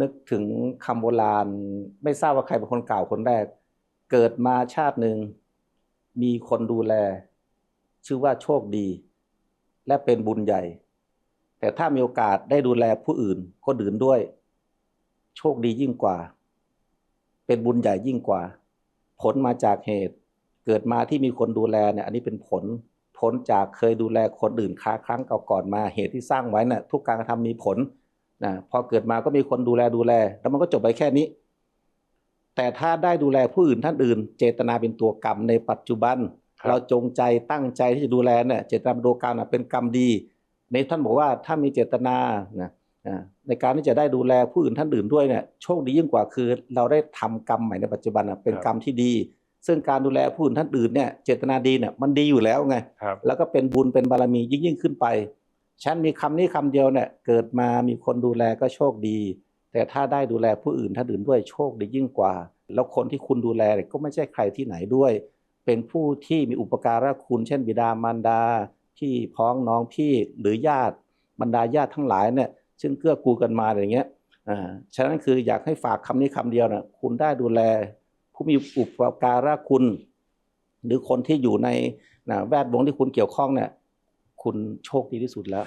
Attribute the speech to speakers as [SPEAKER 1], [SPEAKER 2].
[SPEAKER 1] นึกถึงคำโบราณ ไม่ทราบว่าใครเป็นคนกล่าวคนแรก เกิดมาชาติหนึ่งมีคนดูแล ชื่อว่าโชคดี และเป็นบุญใหญ่ แต่ถ้ามีโอกาสได้ดูแลผู้อื่นคนอื่นด้วย โชคดียิ่งกว่า เป็นบุญใหญ่ยิ่งกว่า ผลมาจากเหตุ เกิดมาที่มีคนดูแลเนี่ยอันนี้เป็นผลผลจากเคยดูแลคนอื่นค้าครั้งเก่าก่อนมาเหตุที่สร้างไว้น่ะทุกการกระทำมีผล นะพอเกิดมาก็มีคนดูแลดูแล แล้วมันก็จบไปแค่นี้ แต่ถ้าได้ดูแลผู้อื่นท่านอื่น เจตนาเป็นตัวกรรมในปัจจุบัน
[SPEAKER 2] ครับ
[SPEAKER 1] เราจงใจตั้งใจที่จะดูแลเนี่ยเจตนาเป็นตัวกรรมน่ะเป็นกรรมดี ในท่านบอกว่าถ้ามีเจตนานะอ่าในการที่จะได้ดูแลผู้อื่นท่านอื่นด้วยเนี่ยโชคดียิ่งกว่าคือ เราได้ทำกรรมใหม่ในปัจจุบันน่ะเป็นกรรมที่ดี ซึ่งการดูแลผู้อื่นท่านอื่นเนี่ยเจตนาดีเนี่ยมันดีอยู่แล้วไง
[SPEAKER 2] ครับ
[SPEAKER 1] แล้วก็เป็นบุญเป็นบารมียิ่งยิ่งขึ้นไป ฉันมีคำนี้คำเดียวเนี่ยเกิดมามีคนดูแลก็โชคดี แต่ถ้าได้ดูแลผู้อื่นท่านอื่นด้วยโชคดียิ่งกว่า แล้วคนที่คุณดูแลก็ไม่ใช่ใครที่ไหนด้วย เป็นผู้ที่มีอุปการะคุณ เช่น บิดามารดาพี่พ้องน้องพี่หรือญาติบรรดาญาติทั้งหลายเนี่ยซึ่งเกื้อกูลกันมาอย่างเงี้ยอ่าฉะนั้นคืออยากให้ฝากคำนี้คำเดียวนะคุณได้ดูแล ผู้มีอุปการะคุณ หรือคนที่อยู่ในนะแวดวงที่คุณเกี่ยวข้องเนี่ย คุณโชคดีที่สุดแล้ว